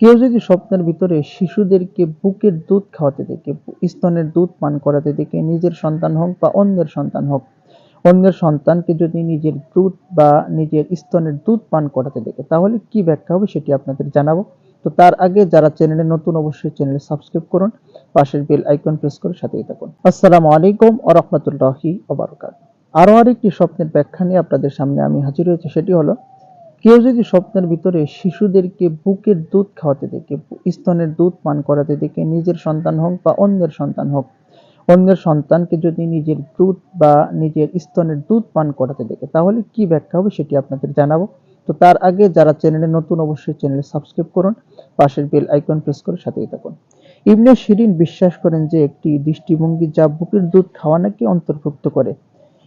কেউ যদি স্বপ্নের ভিতরে শিশুদেরকে বুকের দুধ খাওয়াতে দেখে, স্তনের দুধ পান করাতে দেখে, নিজের সন্তান হোক বা অন্যের সন্তান হোক, অন্যের সন্তানকে যদি নিজের দুধ বা নিজের স্তনের দুধ পান করাতে দেখে, তাহলে কি ব্যাখ্যা হবে সেটি আপনাদের জানাব। তো তার আগে যারা চ্যানেলে নতুন অবশ্যই চ্যানেলে সাবস্ক্রাইব করুন, পাশের বেল আইকন প্রেস করে সাথেই থাকুন। আসসালামু আলাইকুম ও রহমতুল্লাহি আরও আরেকটি স্বপ্নের ব্যাখ্যা নিয়ে আপনাদের সামনে আমি হাজির হয়েছি, সেটি হলো কেউ যদি স্বপ্নের ভিতরে শিশুদেরকে বুকের দুধ খাওয়াতে দেখে, স্তনের দুধ পান করাতে দেখে, নিজের সন্তান হোক বা অন্যের সন্তান হোক, অন্যের সন্তানকে যদি নিজের দুধ বা নিজের স্তনের দুধ পান করাতে দেখে, তাহলে কি ব্যাখ্যা হবে সেটি আপনাদের জানাব। তো তার আগে যারা চ্যানেলে নতুন অবশ্যই চ্যানেলে সাবস্ক্রাইব করুন, পাশের বেল আইকন প্রেস করে সাথেই থাকুন। ইবনে শিরিন বিশ্বাস করেন যে একটি দৃষ্টিভঙ্গি যা বুকের দুধ খাওয়ানোকে অন্তর্ভুক্ত করে।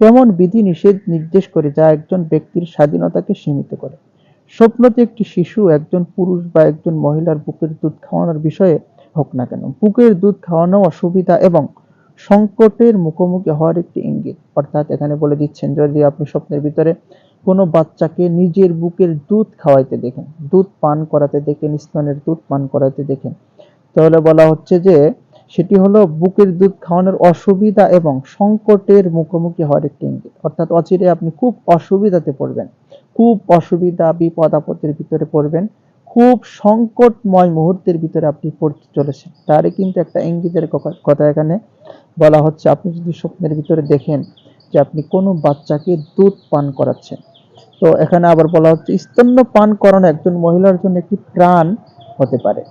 এমন বিধি নিষেধ নির্দেশ করে যা একজন ব্যক্তির স্বাধীনতাকে সীমিত করে। স্বপ্নতে একটি শিশু, একজন পুরুষ বা একজন মহিলার বুকের দুধ খাওয়ানোর বিষয়ে হোক না কেন। বুকের দুধ খাওয়ানো অসুবিধা এবং সংকটের মুখোমুখি হওয়ার একটি ইঙ্গিত। অর্থাৎ এখানে বলে দিচ্ছেন, যদি আপনি স্বপ্নের ভিতরে কোনো বাচ্চাকে নিজের বুকের দুধ খাওয়াইতে দেখেন, দুধ পান করাতে দেখেন স্তনের দুধ পান করাতে দেখেন, তাহলে বলা হচ্ছে যে সেটি হলো বুকের দুধ খাওয়ানোর অসুবিধা এবং সংকটের মুখোমুখি হওয়ার একটি ইঙ্গিত। অর্থাৎ অচিরে আপনি খুব অসুবিধাতে পড়বেন। খুব অসুবিধা, বিপদ আপদের ভিতরে পড়বেন। খুব সংকটময় মুহূর্তের ভিতরে আপনি পড়তে চলেছেন। তারই কিন্তু একটা ইঙ্গিতের কথা এখানে বলা হচ্ছে। আপনি যদি স্বপ্নের ভিতরে দেখেন যে আপনি কোনো বাচ্চাকে দুধ পান করাচ্ছেন, তো এখানে আবার বলা হচ্ছে স্তন্য পান করানো একজন মহিলার জন্য একটি প্রাণ হতে পারে।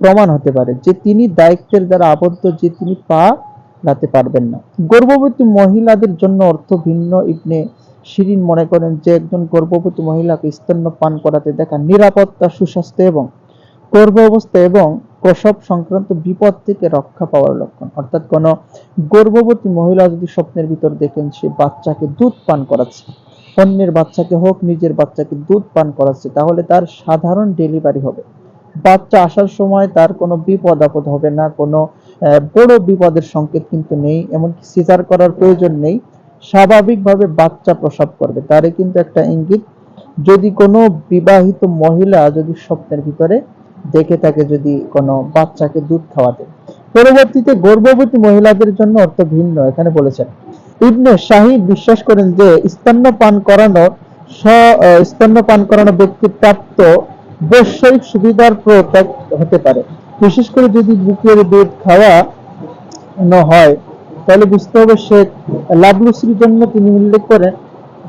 প্রমাণ হতে পারে যে তিনি দায়িত্বের দ্বারা আবদ্ধ, যে তিনি পা লাতে পারবেন না। গর্ভবতী মহিলাদের জন্য অর্থ ভিন্ন। ইবনে শিরিন মনে করেন যে একজন গর্ভবতী মহিলাকে স্তন্য পান করাতে দেখা নিরাপত্তা, সুস্বাস্থ্য এবং গর্ভ অবস্থা এবং প্রসব সংক্রান্ত বিপদ থেকে রক্ষা পাওয়ার লক্ষণ। অর্থাৎ কোন গর্ভবতী মহিলা যদি স্বপ্নের ভিতর দেখেন, সে বাচ্চাকে দুধ পান করাচ্ছে। অন্যের বাচ্চাকে হোক, নিজের বাচ্চাকে দুধ পান করাচ্ছে, তাহলে তার সাধারণ ডেলিভারি হবে। বাচ্চা আসার সময় তার কোনো বিপদ আপদ হবে না, কোনো বড় বিপদের সংকেত কিন্তু নেই, এমনকি সিজার করার প্রয়োজন নেই। স্বাভাবিকভাবে বাচ্চা প্রসব করবে। তারে কিন্তু একটা ইঙ্গিত, যদি কোনো বিবাহিত মহিলা যদি স্বপ্নের ভিতরে দেখে থাকে যদি কোনো বাচ্চাকে দুধ খাওয়াতে। পরবর্তীতে গর্ভবতী মহিলাদের জন্য অর্থ ভিন্ন, এখানে বলেছেন। ইবনে শাহিদ বিশ্বাস করেন যে স্তন্যপান করানো স্তন্যপান করানো ব্যক্তি প্রাপ্ত বৈষয়িক সুবিধার প্রয়োগ হতে পারে। বিশেষ করে যদি বুকের দুধ খাওয়া হয়, তাহলে বুঝতে হবে সে লাভলুসির জন্য তিনি উল্লেখ করেন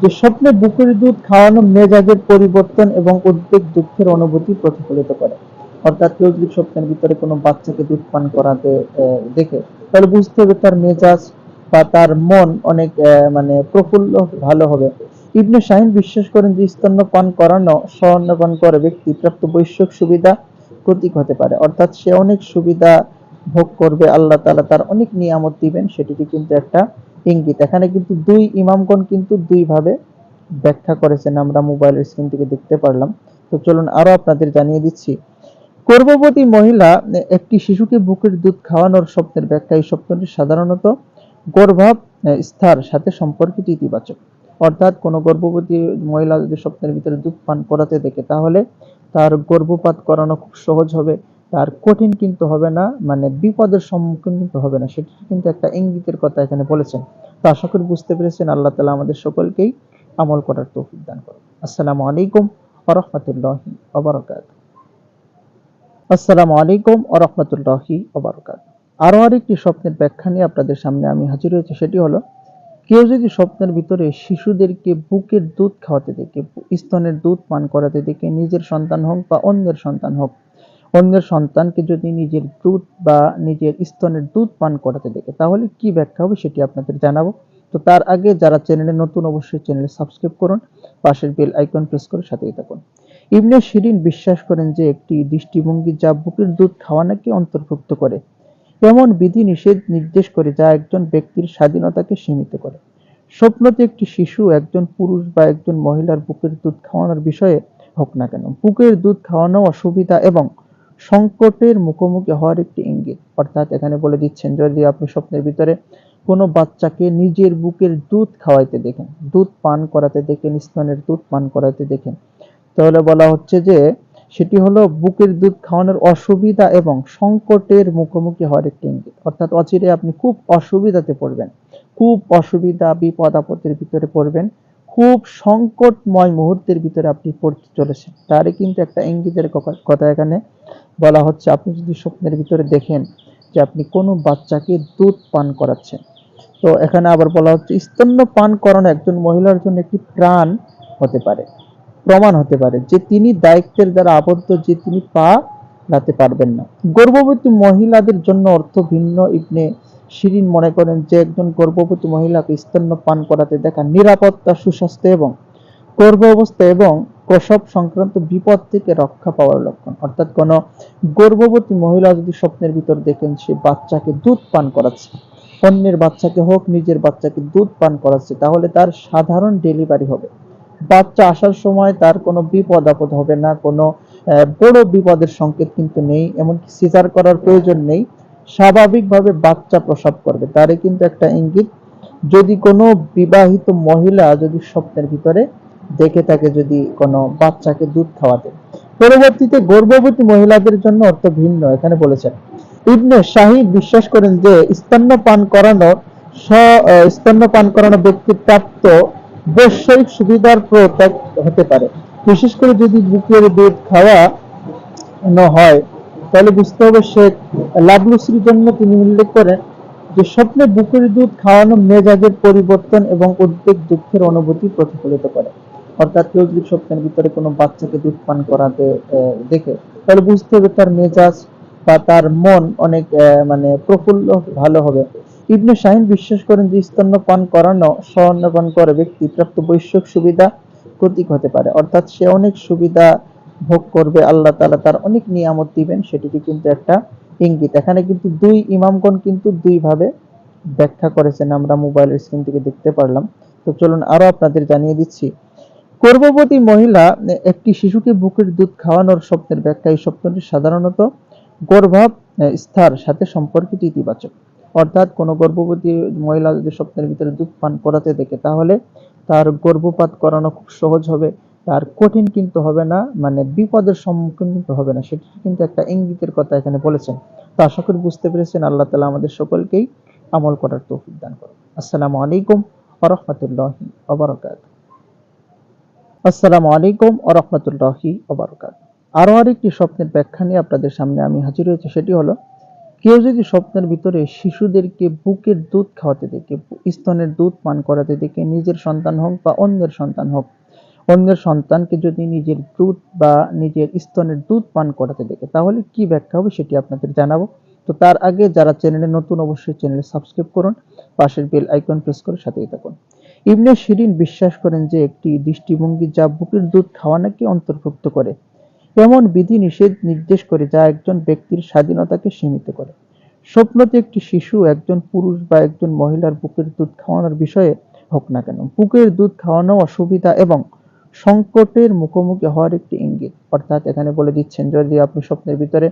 যে, স্বপ্নে বুকের দুধ খাওয়ানো মেজাজের পরিবর্তন এবং উদ্বেগ দুঃখের অনুভূতি প্রতিফলিত করে। অর্থাৎ কেউ যদি স্বপ্নের ভিতরে কোনো বাচ্চাকে দুধ পান করাতে দেখে, তাহলে বুঝতে হবে তার মেজাজ বা তার মন অনেক মানে প্রফুল্ল ভালো হবে। ইবনে শাহিন বিশ্বাস করেন যে স্তন্যপান করানো, স্বর্ণপান করে ব্যক্তি প্রাপ্ত বৈশ্বিক সুবিধা প্রতীক হতে পারে। অর্থাৎ সে অনেক সুবিধা ভোগ করবে, আল্লাহ তালা তার অনেক নিয়ামত দিবেন সেটিকে কিন্তু একটা ইঙ্গিত। এখানে কিন্তু দুই ইমামগণ কিন্তু দুই ভাবে ব্যাখ্যা করেছেন, আমরা মোবাইলের স্ক্রিন থেকে দেখতে পারলাম। তো চলুন আরও আপনাদের জানিয়ে দিচ্ছি। গর্ভবতী মহিলা, একটি শিশুকে বুকের দুধ খাওয়ানোর স্বপ্নের ব্যাখ্যা। এই স্বপ্নটি সাধারণত গর্ভাব স্থার সাথে সম্পর্কিত ইতিবাচক। অর্থাৎ কোনো গর্ভবতী মহিলা যদি স্বপ্নের ভিতরে দুধ পান করাতে দেখে, তাহলে তার গর্ভপাত করানো খুব সহজ হবে। তার কঠিন কিন্তু হবে না মানে বিপদের সম্মুখীন কিন্তু হবে না। সেটি কিন্তু একটা ইঙ্গিতের কথা এখানে বলেছেন। তো আশা করি বুঝতে পেরেছেন। আল্লাহ তালা আমাদের সকলকেই আমল করার তৌফিক দান করুন। আসসালামু আলাইকুম আরহামতুল্লাহি আবরকাত আসসালামু আলাইকুম আরহামতুল্লাহি আবরকাত আরও আরেকটি স্বপ্নের ব্যাখ্যা নিয়ে আপনাদের সামনে আমি হাজির হয়েছি, সেটি হলো কেউ যদি স্বপ্নের ভিতরে শিশুদেরকে বুকের দুধ খাওয়াতে দেখে, স্তনের দুধ পান করাতে দেখে, নিজের সন্তান হোক বা অন্যের সন্তান হোক, অন্যের সন্তানকে যদি নিজের দুধ বা নিজের স্তনের দুধ পান করাতে দেখে, তাহলে কি ব্যাখ্যা হবে সেটি আপনাদের জানাব। তো তার আগে যারা চ্যানেলে নতুন অবশ্যই চ্যানেলে সাবস্ক্রাইব করুন, পাশের বেল আইকন প্রেস করে সাথেই থাকুন। ইবনে শিরিন বিশ্বাস করেন যে একটি দৃষ্টিভঙ্গি যা বুকের দুধ খাওয়ানোকে অন্তর্ভুক্ত করে। এমন বিধি নিষেধ নির্দেশ করে যা একজন ব্যক্তির স্বাধীনতাকে সীমিত করে। স্বপ্নতে একটি শিশু একজন পুরুষ বা একজন মহিলার বুকের দুধ খাওয়ানোর বিষয়ে হোক না কেন, বুকের দুধ খাওয়ানো অসুবিধা এবং সংকটের মুখোমুখি হওয়ার একটি ইঙ্গিত। অর্থাৎ এখানে বলে দিচ্ছেন, যদি আপনি স্বপ্নের ভিতরে কোনো বাচ্চাকে নিজের বুকের দুধ খাওয়াইতে দেখেন, দুধ পান করাতে দেখেন স্তনের দুধ পান করাতে দেখেন, তাহলে বলা হচ্ছে যে সেটি হলো বুকের দুধ খাওয়ানোর অসুবিধা এবং সংকটের মুখোমুখি হওয়ার একটি ইঙ্গিত। অর্থাৎ অচিরে আপনি খুব অসুবিধাতে পড়বেন। খুব অসুবিধা, বিপদ আপদের ভিতরে পড়বেন। খুব সংকটময় মুহূর্তের ভিতরে আপনি পড়তে চলেছেন। তারই কিন্তু একটা ইঙ্গিতের কথা- এখানে বলা হচ্ছে। আপনি যদি স্বপ্নের ভিতরে দেখেন যে আপনি কোনো বাচ্চাকে দুধ পান করাচ্ছেন, তো এখানে আবার বলা হচ্ছে স্তন্য পান করানো একজন মহিলার জন্য একটি প্রাণ হতে পারে। প্রমাণ হতে পারে যে তিনি দায়িত্বের দ্বারা আবদ্ধ, যে তিনি পা লাতে পারবেন না। গর্ভবতী মহিলাদের জন্য অর্থ ভিন্ন। ইবনে শিরিন মনে করেন যে একজন গর্ভবতী মহিলাকে স্তন্য পান করাতে দেখা নিরাপত্তা, সুস্বাস্থ্য এবং গর্ভ অবস্থা এবং প্রসব সংক্রান্ত বিপদ থেকে রক্ষা পাওয়ার লক্ষণ। অর্থাৎ কোনো গর্ভবতী মহিলা যদি স্বপ্নের ভিতর দেখেন, সে বাচ্চাকে দুধ পান করাচ্ছে। অন্যের বাচ্চাকে হোক, নিজের বাচ্চাকে দুধ পান করাচ্ছে, তাহলে তার সাধারণ ডেলিভারি হবে। বাচ্চা আসার সময় তার কোনো বিপদ আপদ হবে না, কোনো বড় বিপদের সংকেত কিন্তু নেই, এমনকি সিজার করার প্রয়োজন নেই। স্বাভাবিকভাবে বাচ্চা প্রসব করবে, তারই কিন্তু একটা ইঙ্গিত। যদি কোনো বিবাহিত মহিলা যদি স্বপ্নের ভিতরে দেখে থাকে যদি কোনো বাচ্চাকে দুধ খাওয়াতে, পরবর্তীতে গর্ভবতী মহিলাদের জন্য অর্থ ভিন্ন, এখানে বলেছেন। ইবনে শাহিদ বিশ্বাস করেন যে স্তন্যপান করানো স্তন্যপান করানো ব্যক্তির প্রাপ্ত বৈষয়িক সুবিধার প্রত্যাগ হতে পারে। বিশেষ করে যদি বুকের দুধ খাওয়া হয়, তাহলে বুঝতে হবে সে লাভলুসির জন্য তিনি উল্লেখ করেন যে, স্বপ্নে বুকের দুধ খাওয়ানো মেজাজের পরিবর্তন এবং উদ্বেগ দুঃখের অনুভূতি প্রতিফলিত করে। অর্থাৎ কেউ যদি স্বপ্নের ভিতরে কোনো বাচ্চাকে দুধ পান করাতে দেখে, তাহলে বুঝতে হবে তার মেজাজ বা তার মন অনেক মানে প্রফুল্ল ভালো হবে। ইবনে শাহিন বিশ্বাস করেন যে স্তন্যপান করানো স্তন্যপান করে ব্যক্তি প্রাপ্ত বৈশ্বিক সুবিধা প্রতীক হতে পারে। অর্থাৎ সে অনেক সুবিধা ভোগ করবে, আল্লাহ তাআলা তার অনেক নিয়ামত দিবেন, সেটিকে কিন্তু একটা ইঙ্গিত। এখানে কিন্তু দুই ইমামগণ কিন্তু দুই ভাবে ব্যাখ্যা করেছেন, আমরা মোবাইলের স্ক্রিন থেকে দেখতে পারলাম। তো চলুন আরও আপনাদের জানিয়ে দিচ্ছি। গর্ভবতী মহিলা একটি শিশুকে বুকের দুধ খাওয়ানোর স্বপ্নের ব্যাখ্যা। এই স্বপ্নটি সাধারণত গর্ভাবস্থার সাথে সম্পর্কিত ইতিবাচক। অর্থাৎ কোনো গর্ভবতী মহিলা যদি স্বপ্নের ভিতরে দুধ পান করাতে দেখে, তাহলে তার গর্ভপাত করানো খুব সহজ হবে। তার কঠিন কিন্তু হবে না মানে বিপদের সম্মুখীন কিন্তু হবে না। সেটি কিন্তু একটা ইঙ্গিতের কথা এখানে বলেছেন। তো আশা করি বুঝতে পেরেছেন। আল্লাহ তালা আমাদের সকলকেই আমল করার তৌফিক দান করুন। আসসালামু আলাইকুম ওরহমতুল্লাহি ওবরাকাত আসসালামু আলাইকুম ওরহমতুল্লাহি ওবরাকাত আরও আরেকটি স্বপ্নের ব্যাখ্যা নিয়ে আপনাদের সামনে আমি হাজির হয়েছি, সেটি হলো কেউ যদি স্বপ্নের ভিতরে শিশুদেরকে বুকের দুধ খাওয়াতে দেখে, স্তনের দুধ পান করাতে দেখে, নিজের সন্তান হোক বা অন্যের সন্তান হোক, অন্যের সন্তানকে যদি নিজের দুধ বা নিজের স্তনের দুধ পান করাতে দেখে, তাহলে কি ব্যাখ্যা হবে সেটি আপনাদের জানাব। তো তার আগে যারা চ্যানেলে নতুন অবশ্যই চ্যানেলে সাবস্ক্রাইব করুন, পাশের বেল আইকন প্রেস করে সাথেই থাকুন। ইবনে শিরিন বিশ্বাস করেন যে একটি দৃষ্টিভঙ্গি যা বুকের দুধ খাওয়ানোকে অন্তর্ভুক্ত করে। এমন বিধি নিষেধ নির্দেশ করে যা একজন ব্যক্তির স্বাধীনতাকে সীমিত করে। স্বপ্নতে একটি শিশু, একজন পুরুষ বা একজন মহিলার বুকের দুধ খাওয়ানোর বিষয়ে হোক না কেন, বুকের দুধ খাওয়ানো অসুবিধা এবং সংকটের মুখোমুখি হওয়ার একটি ইঙ্গিত। অর্থাৎ এখানে বলে দিচ্ছেন, যদি আপনি স্বপ্নের ভিতরে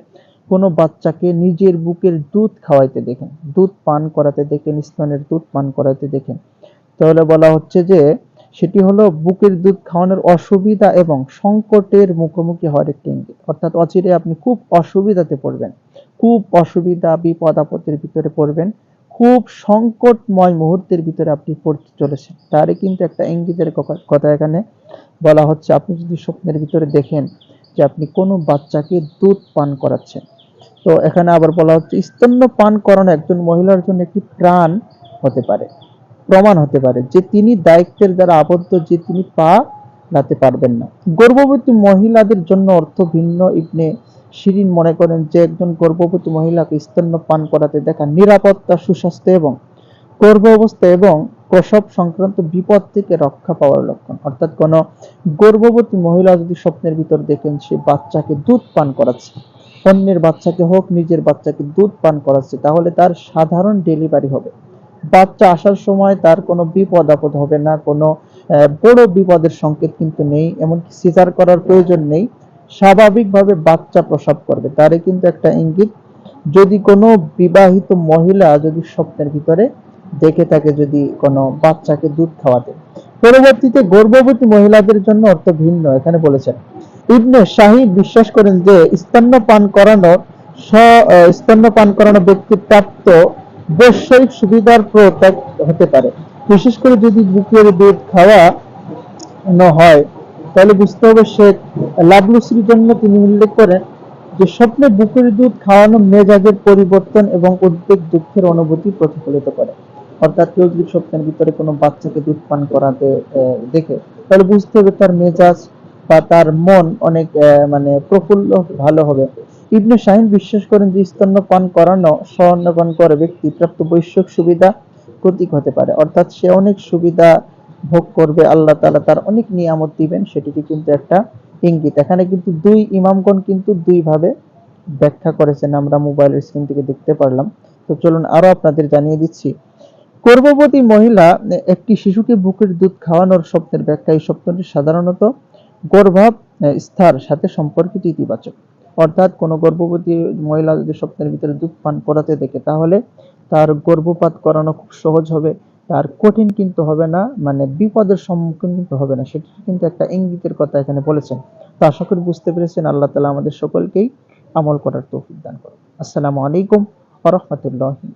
কোনো বাচ্চাকে নিজের বুকের দুধ খাওয়াইতে দেখেন, দুধ পান করাতে দেখেন স্তনের দুধ পান করাতে দেখেন, তাহলে বলা হচ্ছে যে সেটি হলো বুকের দুধ খাওয়ানোর অসুবিধা এবং সংকটের মুখোমুখি হওয়ার একটি ইঙ্গিত। অর্থাৎ অচিরে আপনি খুব অসুবিধাতে পড়বেন। খুব অসুবিধা, বিপদ আপদের ভিতরে পড়বেন। খুব সংকটময় মুহূর্তের ভিতরে আপনি পড়তে চলেছেন। তারই কিন্তু একটা ইঙ্গিতের কথা- এখানে বলা হচ্ছে। আপনি যদি স্বপ্নের ভিতরে দেখেন যে আপনি কোনো বাচ্চাকে দুধ পান করাচ্ছেন, তো এখানে আবার বলা হচ্ছে স্তন্য পান করানো একজন মহিলার জন্য একটি প্রাণ হতে পারে। প্রমাণ হতে পারে যে তিনি দায়িত্বের দ্বারা আবদ্ধ, যে তিনি পা লাতে পারবেন না। গর্ভবতী মহিলাদের জন্য অর্থ ভিন্ন। ইবনে শিরিন মনে করেন যে একজন গর্ভবতী মহিলাকে স্তন্য পান করাতে দেখা নিরাপত্তা, সুস্বাস্থ্য এবং গর্ভ অবস্থা এবং প্রসব সংক্রান্ত বিপদ থেকে রক্ষা পাওয়ার লক্ষণ। অর্থাৎ কোনো গর্ভবতী মহিলা যদি স্বপ্নের ভিতর দেখেন, সে বাচ্চাকে দুধ পান করাচ্ছে। অন্যের বাচ্চাকে হোক, নিজের বাচ্চাকে দুধ পান করাচ্ছে, তাহলে তার সাধারণ ডেলিভারি হবে। বাচ্চা আসার সময় তার কোনো বিপদ আপদ হবে না, কোনো বড় বিপদের সংকেত কিন্তু নেই, এমনকি সিজার করার প্রয়োজন নেই। স্বাভাবিকভাবে বাচ্চা প্রসব করবে। তারই কিন্তু একটা ইঙ্গিত, যদি কোনো বিবাহিত মহিলা যদি স্বপ্নের ভিতরে দেখে থাকে যদি কোনো বাচ্চাকে দুধ খাওয়াতে। পরবর্তীতে গর্ভবতী মহিলাদের জন্য অর্থ ভিন্ন, এখানে বলেছেন। ইবনে শাহিদ বিশ্বাস করেন যে স্তন্যপান করানো স্তন্যপান করানো ব্যক্তি প্রাপ্ত বৈষয়িক সুবিধার প্রত্যাগ হতে পারে। বিশেষ করে যদি বুকের দুধ খাওয়া ন হয়, তাহলে বুঝতে হবে সে লাভলুসির জন্য তিনি উল্লেখ করেন যে স্বপ্নে বুকের দুধ খাওয়ানো মেজাজের পরিবর্তন এবং উদ্বেগ দুঃখের অনুভূতি প্রতিফলিত করে। অর্থাৎ কেউ যদি স্বপ্নের ভিতরে কোনো বাচ্চাকে দুধ পান করাতে দেখে, তাহলে বুঝতে হবে তার মেজাজ বা তার মন অনেক মানে প্রফুল্ল ভালো হবে। ইবনে শাহিন বিশ্বাস করেন যে স্তন্যপান করানো স্তন্যপান করে ব্যক্তি প্রাপ্ত বৈশ্বিক সুবিধা প্রতীক হতে পারে। অর্থাৎ সে অনেক সুবিধা ভোগ করবে, আল্লাহ তাআলা তার অনেক নিয়ামত দিবেন, সেটিকে কিন্তু একটা ইঙ্গিত। এখানে কিন্তু দুই ইমামগণ কিন্তু দুই ভাবে ব্যাখ্যা করেছেন, আমরা মোবাইলের স্ক্রিন থেকে দেখতে পারলাম। তো চলুন আরও আপনাদের জানিয়ে দিচ্ছি। গর্ভবতী মহিলা, একটি শিশুকে বুকের দুধ খাওয়ানোর স্বপ্নের ব্যাখ্যা। এই স্বপ্নটি সাধারণত গর্ভাবস্থার সাথে সম্পর্কিত ইতিবাচক। অর্থাৎ কোনো গর্ভবতী মহিলা যদি সপ্তাহের ভিতরে দুধ পান করাতে দেখে, তাহলে তার গর্ভপাত করানো খুব সহজ হবে। তার কঠিন কিন্তু হবে না মানে বিপদের সম্মুখীন কিন্তু হবে না। সেটি কিন্তু একটা ইঙ্গিতের কথা এখানে বলেছেন। তো আশা করি বুঝতে পেরেছেন। আল্লাহ তালা আমাদের সকলকেই আমল করার তৌফিক দান করুন আসসালামু আলাইকুম ওয়া রাহমাতুল্লাহি